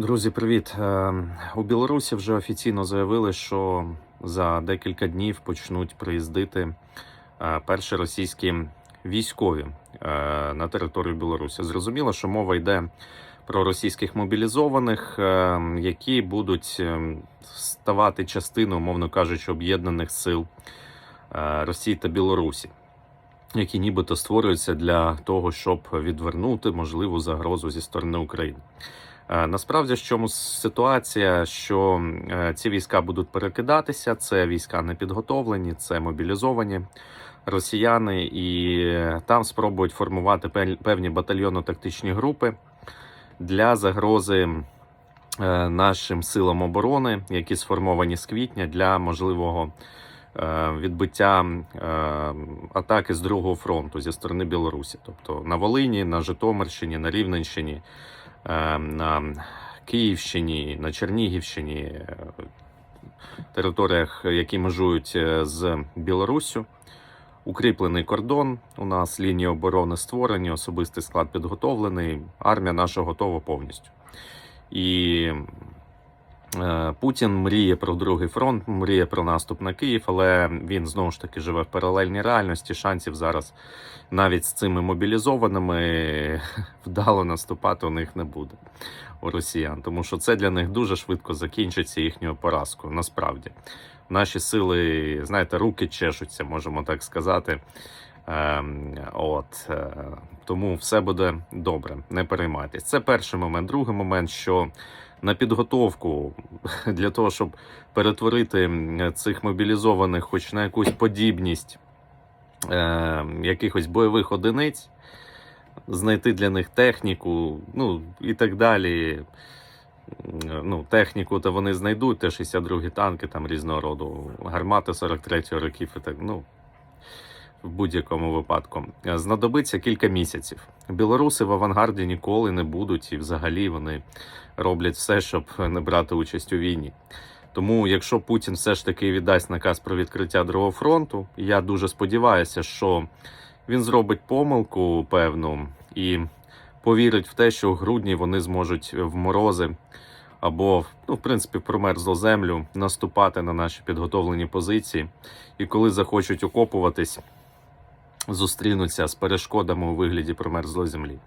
Друзі, привіт! Е, У Білорусі вже офіційно заявили, що за декілька днів почнуть приїздити е, перші російські військові е, на територію Білорусі. Зрозуміло, що мова йде про російських мобілізованих, які будуть ставати частиною, умовно кажучи, об'єднаних сил Росії та Білорусі. Які нібито створюються для того, щоб відвернути можливу загрозу зі сторони України. Насправді, в чому ситуація, що е, ці війська будуть перекидатися, це війська не підготовлені, це мобілізовані росіяни, і там спробують формувати певні батальйонно-тактичні групи для загрози е, нашим силам оборони, які сформовані з квітня для можливого е, відбиття атаки з другого фронту зі сторони Білорусі, тобто на Волині, на Житомирщині, на Рівненщині на Київщині, на Чернігівщині, е, територіях, які межують е, з Білоруссю. Укріплений кордон. У нас лінії оборони створені, особистий склад підготовлений. Армія наша готова повністю. І Путін мріє про другий фронт, мріє про наступ на Київ, але він знову ж таки живе в паралельній реальності. Шансів зараз навіть з цими мобілізованими вдало наступати у них не буде у росіян, тому що це для них дуже швидко закінчиться їхньою поразкою. Насправді, наші сили, знаєте, руки чешуться, можемо так сказати. Ем, от е, тому все буде добре, не переймайтесь. Це перший момент. Другий момент, що на підготовку для того, щоб перетворити цих мобілізованих, хоч на якусь подібність е, якихось бойових одиниць, знайти для них техніку, ну і так далі. Ну, техніку то вони знайдуть, Т-62 танки там різного роду, гармати 43-го років і так, ну, в будь-якому випадку. Знадобиться кілька місяців. Білоруси в авангарді ніколи не будуть, і взагалі вони роблять все, щоб не брати участь у війні. Тому, якщо Путін все ж таки віддасть наказ про відкриття другого фронту, я дуже сподіваюся, що він зробить помилку певну і повірить в те, що в грудні вони зможуть в морози або, ну, в принципі, в промерзлу землю наступати на наші підготовлені позиції. І коли захочуть окопуватись, зустрінуться з перешкодами у вигляді промерзлої землі.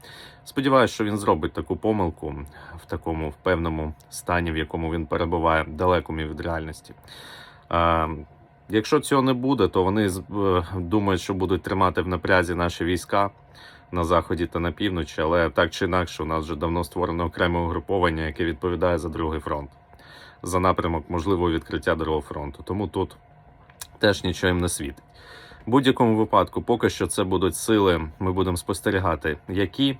Сподіваюся, що він зробить таку помилку в такому в певному стані, в якому він перебуває далекому від реальності. Якщо цього не буде, то вони е, думають, що будуть тримати в напрязі наші війська на заході та на півночі, але так чи інакше, у нас вже давно створено окреме угруповання, яке відповідає за другий фронт, за напрямок можливого відкриття другого фронту. Тому тут теж нічого їм не світить. В будь-якому випадку, поки що це будуть сили, ми будемо спостерігати, які,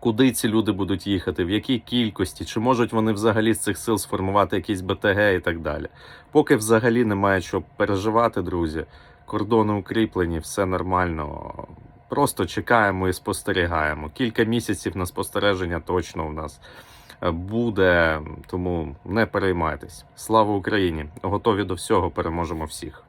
куди ці люди будуть їхати, в якій кількості, чи можуть вони взагалі з цих сил сформувати якісь БТГ і так далі. Поки взагалі немає що переживати, друзі. Кордони укріплені, все нормально. Просто чекаємо і спостерігаємо. Кілька місяців на спостереження точно у нас е, буде, тому не переймайтесь. Слава Україні! Готові до всього, переможемо всіх.